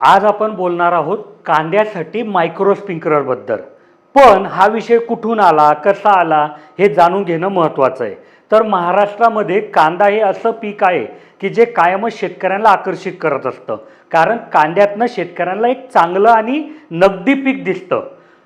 आज आपण बोलणार आहोत कांद्यासाठी मायक्रो स्प्रिंकलरबद्दल पण हा विषय कुठून आला कसा आला हे जाणून घेणं महत्त्वाचं आहे. तर महाराष्ट्रामध्ये कांदा हे असं पीक आहे की जे कायमच शेतकऱ्यांना आकर्षित करत असतं. कारण कांद्यातनं शेतकऱ्यांना एक चांगलं आणि नगदी पीक दिसतं.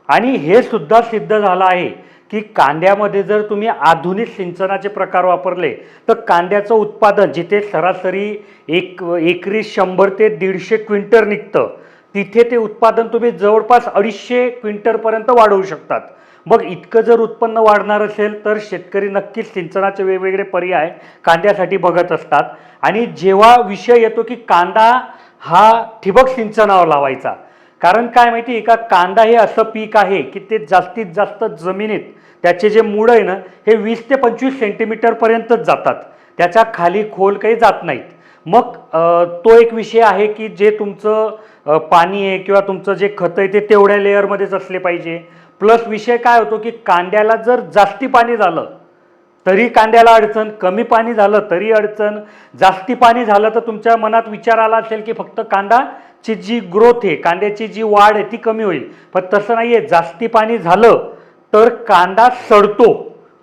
आणि हे सुद्धा सिद्ध झालं आहे की कांद्यामध्ये जर तुम्ही आधुनिक सिंचनाचे प्रकार वापरले तर कांद्याचं उत्पादन जिथे सरासरी एक एकरी शंभर ते दीडशे क्विंटल निघतं तिथे ते उत्पादन तुम्ही जवळपास अडीचशे क्विंटलपर्यंत वाढवू शकतात. मग इतकं जर उत्पन्न वाढणार असेल तर शेतकरी नक्कीच सिंचनाचे वेगवेगळे पर्याय कांद्यासाठी बघत असतात. आणि जेव्हा विषय येतो की कांदा हा ठिबक सिंचनावर लावायचा कारण काय माहिती आहे का? कांदा हे असं पीक आहे की ते जास्तीत जास्त जमिनीत त्याचे जे मूळ आहे ना हे वीस ते पंचवीस सेंटीमीटरपर्यंतच जातात. त्याच्याखाली खोल काही जात नाहीत. मग तो एक विषय आहे की जे तुमचं पाणी आहे किंवा तुमचं जे खतं आहे ते तेवढ्या लेअरमध्येच असले पाहिजे. प्लस विषय काय होतो की कांद्याला जर जास्ती पाणी झालं तरी कांद्याला अडचण कमी पाणी झालं तरी अडचण जास्ती पाणी झालं तर तुमच्या मनात विचार आला असेल की फक्त कांदाची जी ग्रोथ आहे कांद्याची जी वाढ आहे ती कमी होईल. पण तसं नाही आहे जास्ती पाणी झालं तर कांदा सडतो.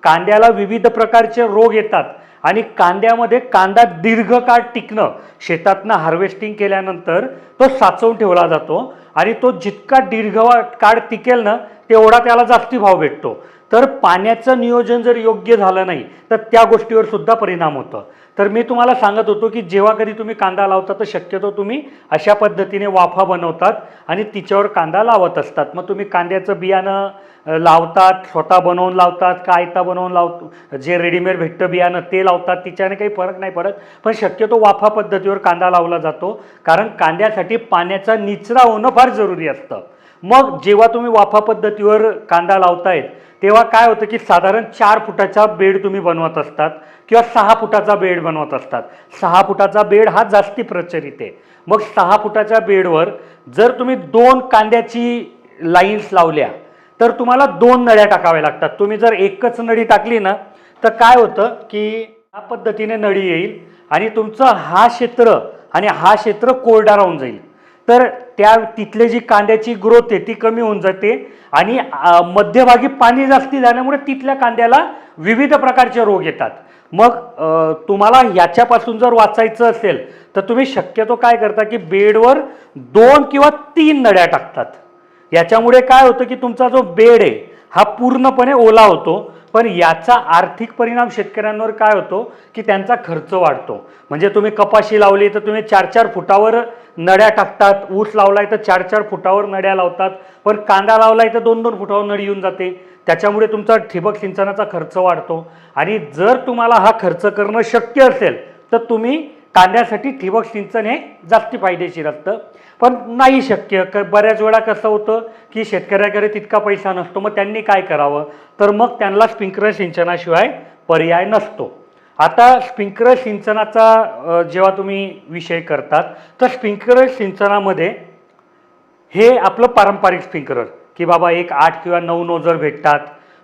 कांद्याला विविध प्रकारचे रोग येतात आणि कांद्यामध्ये कांदा दीर्घकाळ टिकणं शेतातनं हार्वेस्टिंग केल्यानंतर तो साचवून ठेवला जातो आणि तो जितका दीर्घ काळ टिकेल ना तेवढा त्याला जास्ती भाव भेटतो. तर पाण्याचं नियोजन जर योग्य झालं नाही तर त्या गोष्टीवर सुद्धा परिणाम होतं. तर मी तुम्हाला सांगत होतो की जेव्हा कधी तुम्ही कांदा लावता तर शक्यतो तुम्ही अशा पद्धतीने वाफा बनवतात आणि तिच्यावर कांदा लावत असतात. मग तुम्ही कांद्याचं बियाणं लावतात स्वतः बनवून लावतात का आयता बनवून लावतो जे रेडीमेड भेटतं बियाणं ते लावतात तिच्याने काही फरक नाही पडत. पण शक्यतो वाफा पद्धतीवर कांदा लावला जातो कारण कांद्यासाठी पाण्याचा निचरा होणं फार जरुरी असतं. मग जेव्हा तुम्ही वाफा पद्धतीवर कांदा लावतायत तेव्हा काय होतं की साधारण चार फुटाचा बेड तुम्ही बनवत असतात किंवा सहा फुटाचा बेड बनवत असतात. सहा फुटाचा बेड हा जास्ती प्रचलित आहे. मग सहा फुटाच्या बेडवर जर तुम्ही दोन कांद्याची लाईन्स लावल्या तर तुम्हाला दोन नळ्या टाकाव्या लागतात. तुम्ही जर एकच नळी टाकली ना तर काय होतं की ह्या पद्धतीने नळी येईल आणि तुमचं हा क्षेत्र आणि हा क्षेत्र कोरडा राहून जाईल. तर त्या तिथले जी कांद्याची ग्रोथ आहे ती कमी होऊन जाते. आणि मध्यभागी पाणी जास्ती झाल्यामुळे तिथल्या कांद्याला विविध प्रकारचे रोग येतात. मग तुम्हाला ह्याच्यापासून जर वाचायचं असेल तर तुम्ही शक्यतो काय करता की बेडवर दोन किंवा तीन नळ्या टाकतात. याच्यामुळे काय होतं की तुमचा जो बेड आहे हा पूर्णपणे ओला होतो. पण याचा आर्थिक परिणाम शेतकऱ्यांवर काय होतो? की त्यांचा खर्च वाढतो. म्हणजे तुम्ही कपाशी लावली तर तुम्ही चार चार फुटावर नड्या टाकतात. ऊस लावलाय तर चार चार फुटावर नड्या लावतात. पण कांदा लावलाय तर दोन दोन फुटावर नडी येऊन जाते. त्याच्यामुळे तुमचा ठिबक सिंचनाचा खर्च वाढतो. आणि जर तुम्हाला हा खर्च करणं शक्य असेल तर तुम्ही कांद्यासाठी ठिबक सिंचन हे जास्त फायदेशीर असतं. पण नाही शक्य. क बऱ्याच वेळा कसं होतं की शेतकऱ्याकडे तितका पैसा नसतो मग त्यांनी काय करावं? तर मग त्यांना स्प्रिंकलर सिंचनाशिवाय पर्याय नसतो. आता स्प्रिंकलर सिंचनाचा जेव्हा तुम्ही विषय करतात तर स्प्रिंकलर सिंचनामध्ये हे आपलं पारंपरिक स्प्रिंकलर की बाबा एक आठ किंवा नऊ नोजर भेटतात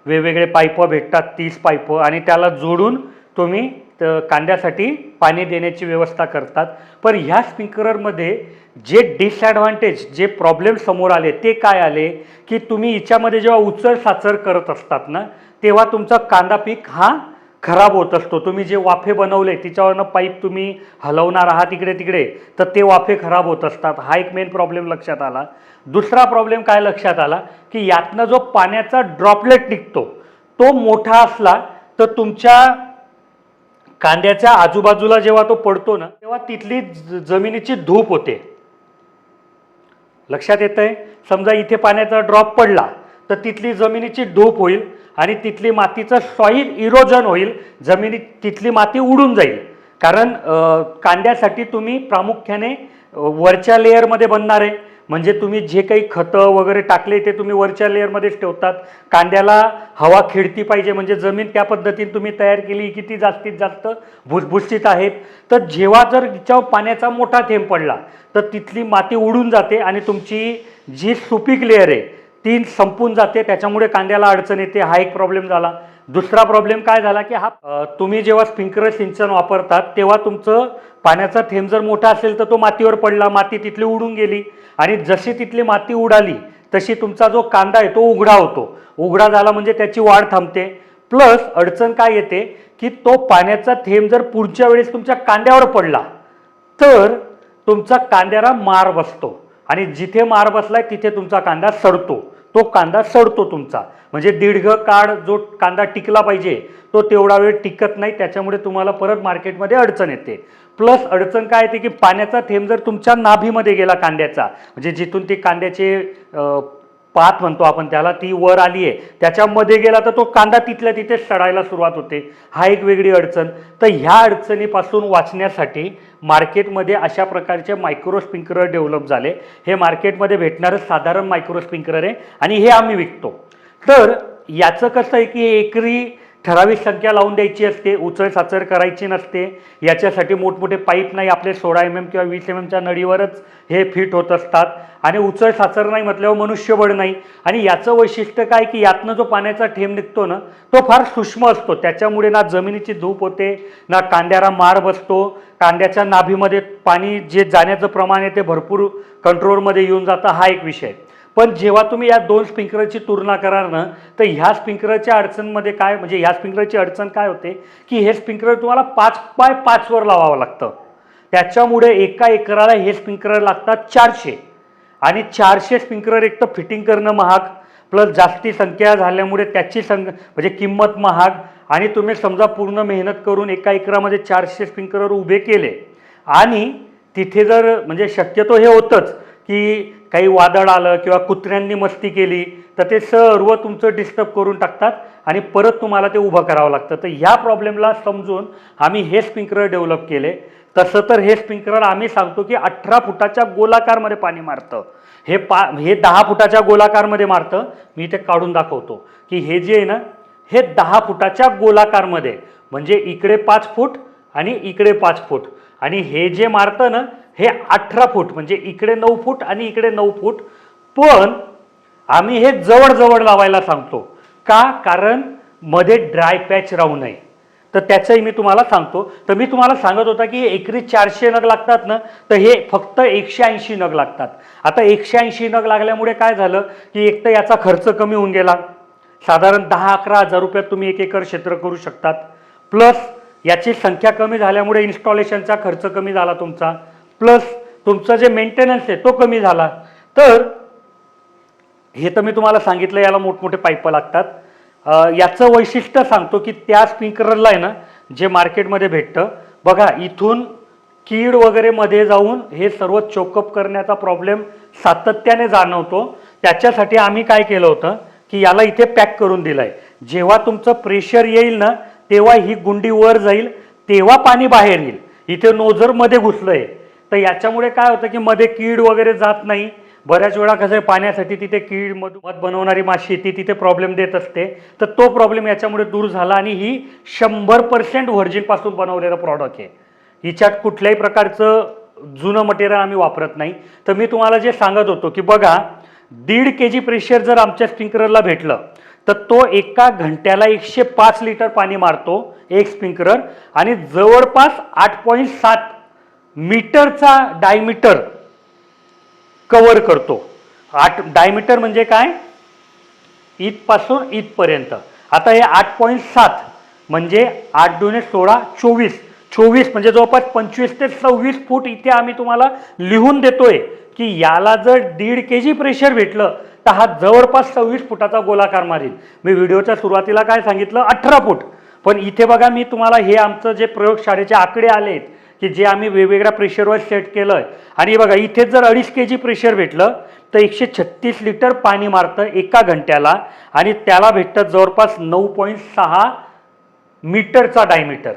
वेगवेगळे पाईप भेटतात तीस पाईप आणि त्याला जोडून तुम्ही तर कांद्यासाठी पाणी देण्याची व्यवस्था करतात. पण ह्या स्प्रिंकलरमध्ये जे डिसॲडव्हान्टेज जे प्रॉब्लेम समोर आले ते काय आले? की तुम्ही हिच्यामध्ये जेव्हा उचल साचर करत असतात ना तेव्हा तुमचा कांदा पीक हा खराब होत असतो. तुम्ही जे वाफे बनवले तिच्यावरनं पाईप तुम्ही हलवणार आहात इकडे तिकडे तर ते वाफे खराब होत असतात. हा एक मेन प्रॉब्लेम लक्षात आला. दुसरा प्रॉब्लेम काय लक्षात आला? की यातनं जो पाण्याचा ड्रॉपलेट निघतो तो मोठा असला तर तुमच्या कांद्याच्या आजूबाजूला जेव्हा तो पडतो ना तेव्हा तिथली ज- जमिनीची धूप होते. लक्षात येत आहे समजा इथे पाण्याचा ड्रॉप पडला तर तिथली जमिनीची धूप होईल आणि तिथली मातीचं सॉईल इरोजन होईल जमिनी तिथली माती उडून जाईल. कारण कांद्यासाठी तुम्ही प्रामुख्याने वरच्या लेअरमध्ये बनणार आहे. म्हणजे तुम्ही जे काही खतं वगैरे टाकले ते तुम्ही वरच्या लेअरमध्येच ठेवतात. कांद्याला हवा खिडती पाहिजे म्हणजे जमीन त्या पद्धतीने तुम्ही तयार केली की ती जास्तीत जास्त भुसभुशीत आहेत. तर जेव्हा जर तिच्यावर पाण्याचा मोठा थेंब पडला तर तिथली माती उडून जाते आणि तुमची जी सुपीक लेअर आहे ती संपून जाते. त्याच्यामुळे कांद्याला अडचण येते. हा एक प्रॉब्लेम झाला. दुसरा प्रॉब्लेम काय झाला की हा तुम्ही जेव्हा स्प्रिंकलर सिंचन वापरतात तेव्हा तुमचं पाण्याचा थेंब जर मोठा असेल तर तो मातीवर पडला माती तिथली उडून गेली. आणि जशी तिथली माती उडाली तशी तुमचा जो कांदा आहे तो उघडा होतो. उघडा झाला म्हणजे त्याची वाढ थांबते. प्लस अडचण काय येते की तो पाण्याचा थेंब जर पुढच्या वेळेस तुमच्या कांद्यावर पडला तर तुमचा कांद्याला मार बसतो. आणि जिथे मार बसलाय तिथे तुमचा कांदा सडतो. तो कांदा सडतो तुमचा. म्हणजे दीर्घ काळ जो कांदा टिकला पाहिजे तो तेवढा वेळ टिकत नाही त्याच्यामुळे तुम्हाला परत मार्केटमध्ये अडचण येते. प्लस अडचण काय येते की पाण्याचा थेंब जर तुमच्या नाभीमध्ये गेला कांद्याचा म्हणजे जिथून ते कांद्याचे पात म्हणतो आपण त्याला ती वर आली आहे. त्याच्यामध्ये गेला तर तो कांदा तिथल्या तिथे सडायला सुरुवात होते. हा एक वेगळी अडचण. तर ह्या अडचणीपासून वाचण्यासाठी मार्केटमध्ये अशा प्रकारचे मायक्रो स्प्रिंकलर डेव्हलप झाले. हे मार्केटमध्ये भेटणारं साधारण मायक्रो स्प्रिंकलर आहे आणि हे आम्ही विकतो. तर याचं कसं आहे की एकरी ठराविक संख्या लावून द्यायची असते उचल साचर करायची नसते. याच्यासाठी मोठमोठे पाईप नाही आपले सोळा एम एम किंवा वीस एम एमच्या नळीवरच हे फिट होत असतात. आणि उचल साचर नाही म्हटल्यावर मनुष्यबळ नाही. आणि याचं वैशिष्ट्य काय की यातनं जो पाण्याचा ठेंब निघतो ना तो फार सूक्ष्म असतो. त्याच्यामुळे ना जमिनीची धूप होते ना कांद्याला मार बसतो. कांद्याच्या नाभीमध्ये पाणी जे जाण्याचं प्रमाण आहे ते भरपूर कंट्रोलमध्ये येऊन जातं. हा एक विषय. पण जेव्हा तुम्ही या दोन स्प्रिंकलरची तुलना कराल ना तर ह्या स्प्रिंकलरच्या अडचणमध्ये काय म्हणजे ह्या स्प्रिंकलरची अडचण काय होते की हे स्प्रिंकलर तुम्हाला पाच बाय पाचवर लावावं लागतं. त्याच्यामुळे एका एकराला हे स्प्रिंकलर लागतात चारशे. आणि चारशे स्प्रिंकलर एक तर फिटिंग करणं महाग प्लस जास्ती संख्या झाल्यामुळे त्याची संग म्हणजे किंमत महाग. आणि तुम्ही समजा पूर्ण मेहनत करून एका एकरामध्ये चारशे स्प्रिंकलर उभे केले. आणि तिथे जर म्हणजे शक्यतो हे होतंच की काही वादळ आलं किंवा कुत्र्यांनी मस्ती केली तर ते सर्व तुमचं डिस्टर्ब करून टाकतात आणि परत तुम्हाला ते उभं करावं लागतं. तर ह्या प्रॉब्लेमला समजून आम्ही हे स्प्रिंकलर डेव्हलप केले. तसं तर हे स्प्रिंकलर आम्ही सांगतो की अठरा फुटाच्या गोलाकारमध्ये पाणी मारतं. हे पा हे दहा फुटाच्या गोलाकारमध्ये मारतं. मी ते काढून दाखवतो की हे जे आहे ना हे दहा फुटाच्या गोलाकारमध्ये म्हणजे इकडे पाच फूट आणि इकडे पाच फूट. आणि हे जे मारतं ना हे अठरा फूट म्हणजे इकडे नऊ फूट आणि इकडे नऊ फूट. पण आम्ही हे जवळजवळ लावायला सांगतो. का? कारण मध्ये ड्राय पॅच राहू नये. तर त्याचंही मी तुम्हाला सांगतो. तर मी तुम्हाला सांगत होता की एकरी चारशे नग लागतात ना तर हे फक्त एकशे ऐंशी नग लागतात. आता एकशे ऐंशी नग लागल्यामुळे काय झालं की एक तर याचा खर्च कमी होऊन गेला. साधारण दहा अकरा हजार रुपयात तुम्ही एक एकर क्षेत्र करू शकतात. प्लस याची संख्या कमी झाल्यामुळे इन्स्टॉलेशनचा खर्च कमी झाला तुमचा. प्लस तुमचं जे मेंटेनन्स आहे तो कमी झाला. तर हे तर मी तुम्हाला सांगितलं याला मोठमोठे पाईप लागतात. याचं वैशिष्ट्य सांगतो की त्या स्प्रिंकलरला आहे ना जे मार्केटमध्ये भेटतं बघा इथून कीड वगैरे मध्ये जाऊन हे सर्व चोकअप करण्याचा प्रॉब्लेम सातत्याने जाणवतो. त्याच्यासाठी आम्ही काय केलं होतं की याला इथे पॅक करून दिलं आहे जेव्हा तुमचं प्रेशर येईल ना तेव्हा ही गुंडी वर जाईल तेव्हा पाणी बाहेर येईल. इथे नोझरमध्ये घुसलं आहे तर याच्यामुळे काय होतं की मध्ये कीड वगैरे जात नाही. बऱ्याच वेळा कसं आहे पाण्यासाठी तिथे कीड मध मध बनवणारी माशी ती तिथे प्रॉब्लेम देत असते. तर तो प्रॉब्लेम याच्यामुळे दूर झाला आणि ही शंभर पर्सेंट व्हर्जिनपासून बनवलेलं प्रॉडक्ट आहे. हिच्यात कुठल्याही प्रकारचं जुनं मटेरियल आम्ही वापरत नाही. तर मी तुम्हाला जे सांगत होतो की बघा दीड के जी प्रेशर जर आमच्या स्प्रिंकलरला भेटलं तर तो एका घंट्याला एकशे पाच लिटर पाणी मारतो एक स्प्रिंकलर आणि जवळपास आठ पॉईंट सात मीटरचा डायमीटर कवर करतो. आठ डायमीटर म्हणजे काय? इथपासून इथपर्यंत. आता हे आठ पॉईंट सात म्हणजे आठ दोन सोळा चोवीस. चोवीस म्हणजे जवळपास पंचवीस ते सव्वीस फूट इथे आम्ही तुम्हाला लिहून देतोय की याला जर दीड के जी प्रेशर भेटलं तर हा जवळपास सव्वीस फुटाचा गोलाकार मारील मी व्हिडिओच्या सुरुवातीला काय सांगितलं? अठरा फूट. पण इथे बघा मी तुम्हाला हे आमचं जे प्रयोगशाळेचे आकडे आलेत की जे आम्ही वेगवेगळ्या प्रेशरवर सेट केलं आहे आणि बघा इथे जर अडीच के जी प्रेशर भेटलं तर एकशे छत्तीस लिटर पाणी मारतं एका घंट्याला. आणि त्याला भेटतं जवळपास नऊ पॉईंट सहा मीटरचा डायमीटर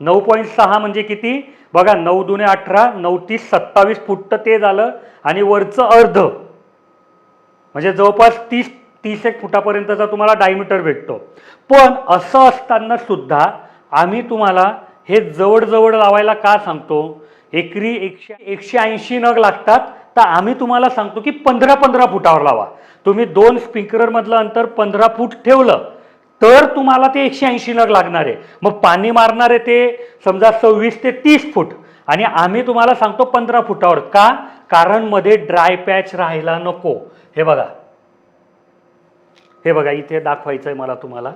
नऊ पॉईंट सहा म्हणजे किती? बघा नऊ दुने अठरा नऊ तीस सत्तावीस फूट तर ते झालं. आणि वरचं अर्ध. म्हणजे जवळपास तीस तीस एक फुटापर्यंतचा तुम्हाला डायमीटर भेटतो. पण असं असताना सुद्धा आम्ही तुम्हाला हे जवळजवळ लावायला का सांगतो? एकरी एकशे एकशे ऐंशी नग लागतात तर आम्ही तुम्हाला सांगतो की पंधरा पंधरा फुटावर लावा. तुम्ही दोन स्प्रिंकलरमधलं अंतर पंधरा फूट ठेवलं तर तुम्हाला ते एकशे ऐंशी नग लागणार आहे. मग पाणी मारणारे ते समजा सव्वीस ते तीस फूट आणि आम्ही तुम्हाला सांगतो पंधरा फुटावर. का? कारण मध्ये ड्राय पॅच राहायला नको. हे बघा. हे बघा इथे दाखवायचं आहे मला तुम्हाला.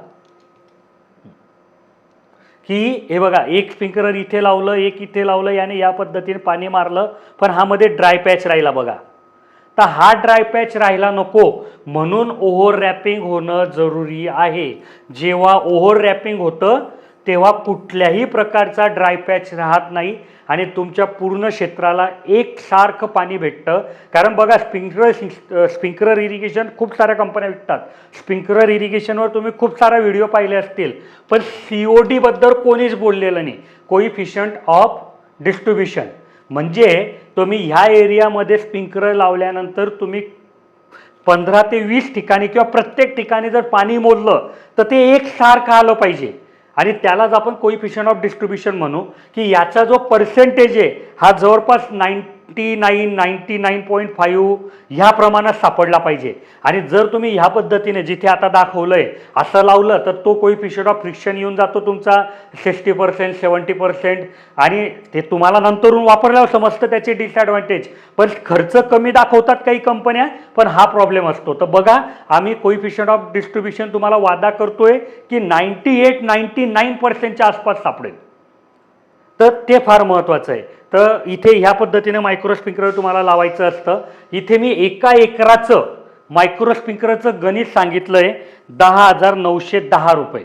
की हे बघा एक स्प्रिंकलर इथे लावलं एक इथे लावलं याने या पद्धतीने पाणी मारलं पण हा मध्ये ड्राय पॅच राहिला बघा. तर हा ड्राय पॅच राहिला नको. म्हणून ओव्हर रॅपिंग होणं जरुरी आहे. जेव्हा ओव्हर रॅपिंग होतं तेव्हा कुठल्याही प्रकारचा ड्राय पॅच राहत नाही आणि तुमच्या पूर्ण क्षेत्राला एकसारखं पाणी भेटतं. कारण बघा स्प्रिंकलर स्प्रिंकलर इरिगेशन खूप साऱ्या कंपन्या विकतात. स्प्रिंकलर इरिगेशनवर तुम्ही खूप साऱ्या व्हिडिओ पाहिले असतील. पण सी ओ डीबद्दल कोणीच बोललेलं नाही. कोइफिशियंट ऑफ डिस्ट्रीब्युशन म्हणजे तुम्ही ह्या एरियामध्ये स्प्रिंकलर लावल्यानंतर तुम्ही पंधरा ते वीस ठिकाणी किंवा प्रत्येक ठिकाणी जर पाणी मोजलं तर ते एकसारखं आलं पाहिजे. आणि त्यालाच आपण कोइफिशियंट ऑफ डिस्ट्रीब्युशन म्हणू की याचा जो पर्सेंटेज आहे हा जवळपास ninety nine ninety nine point five ह्या प्रमाणात सापडला पाहिजे. आणि जर तुम्ही ह्या पद्धतीने जिथे आता दाखवलं आहे असं लावलं तर तो कोइफिशियंट ऑफ फ्रिक्शन येऊन जातो तुमचा. सिक्स्टी पर्सेंट सेवन्टी पर्सेंट आणि ते तुम्हाला नंतरून वापरल्यावर समजतं त्याचे डिसॲडव्हान्टेज पण खर्च कमी दाखवतात काही कंपन्या पण हा प्रॉब्लेम असतो. तर बघा आम्ही कोइफिशियंट ऑफ डिस्ट्रीब्युशन तुम्हाला वादा करतोय की नाईन्टी एट नाईन्टी नाईन पर्सेंटच्या आसपास सापडेल. तर ते फार महत्त्वाचं आहे. तर इथे ह्या पद्धतीने मायक्रो स्प्रिंकलर तुम्हाला लावायचं असतं. इथे मी एका एकराचं मायक्रो स्प्रिंकलरचं गणित सांगितलं आहे दहा हजार नऊशे दहा रुपये.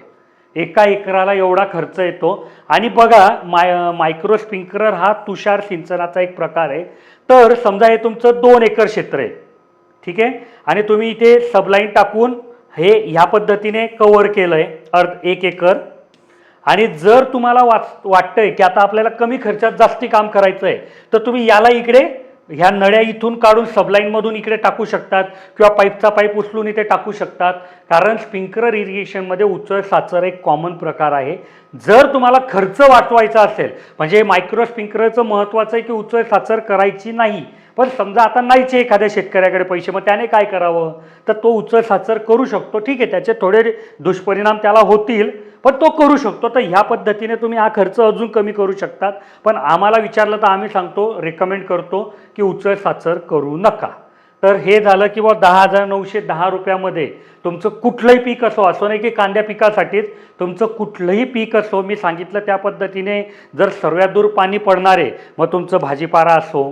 एका एकराला एवढा खर्च येतो. आणि बघा माय मायक्रो स्प्रिंकलर हा तुषार सिंचनाचा एक प्रकार आहे. तर समजा हे तुमचं दोन एकर क्षेत्र आहे. ठीक आहे? आणि तुम्ही इथे सबलाईन टाकून हे ह्या पद्धतीने कवर केलं आहे अर्ध एक एकर. आणि जर तुम्हाला वाच वाटतंय की आता आपल्याला कमी खर्चात जास्ती काम करायचं आहे तर तुम्ही याला इकडे ह्या नळ्या इथून काढून सबलाईनमधून इकडे टाकू शकतात किंवा पाईपचा पाईप उचलून इथे टाकू शकतात. कारण स्प्रिंकलर इरिगेशनमध्ये उचळ साचर एक कॉमन प्रकार आहे. जर तुम्हाला खर्च वाचवायचा असेल म्हणजे मायक्रो स्प्रिंकलरचं महत्त्वाचं आहे की उचळ साचर करायची नाही पण समजा आता नाहीचे एखाद्या शेतकऱ्याकडे पैसे मग त्याने काय करावं? तर तो उचळ साचर करू शकतो. ठीक आहे त्याचे थोडे दुष्परिणाम त्याला होतील. पण तो करू शकतो. तर ह्या पद्धतीने तुम्ही हा खर्च अजून कमी करू शकतात. पण आम्हाला विचारलं तर आम्ही सांगतो रेकमेंड करतो की उचल साचर करू नका. तर हे झालं की बुवा दहा हजार नऊशे दहा रुपयामध्ये तुमचं कुठलंही पीक असो असं नाही की कांद्या पिकासाठीच तुमचं कुठलंही पीक असो मी सांगितलं त्या पद्धतीने जर सर्वात दूर पाणी पडणारे मग तुमचं भाजीपाला असो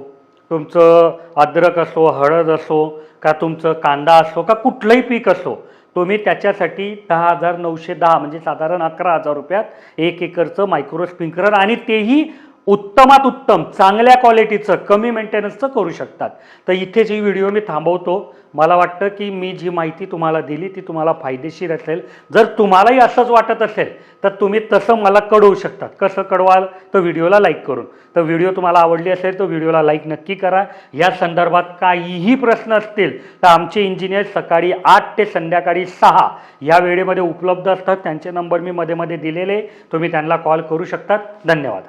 तुमचं अद्रक असो हळद असो का तुमचं कांदा असो का कुठलंही पीक असो तुम्ही त्याच्यासाठी दहा हजार नऊशे दहा म्हणजे साधारण अकरा हजार रुपयात एक एकरचं मायक्रो स्प्रिंकलर आणि तेही उत्तमात उत्तम चांगल्या क्वालिटीचं कमी मेंटेनन्सचं करू शकतात. तर इथेच ही व्हिडिओ मी थांबवतो मला वाटतं की मी जी माहिती तुम्हाला दिली ती तुम्हाला फायदेशीर असेल. जर तुम्हालाही असंच वाटत असेल तर तुम्ही तसं मला कळवू शकतात. कसं कळवाल? तर व्हिडिओला लाईक करून. तर व्हिडिओ तुम्हाला आवडली असेल तर व्हिडिओला लाईक नक्की करा. या संदर्भात काहीही प्रश्न असतील तर आमचे इंजिनियर सकाळी आठ ते संध्याकाळी सहा या वेळेमध्ये उपलब्ध असतात. त्यांचे नंबर मी मध्ये मध्ये दिलेले. तुम्ही त्यांना कॉल करू शकतात. धन्यवाद.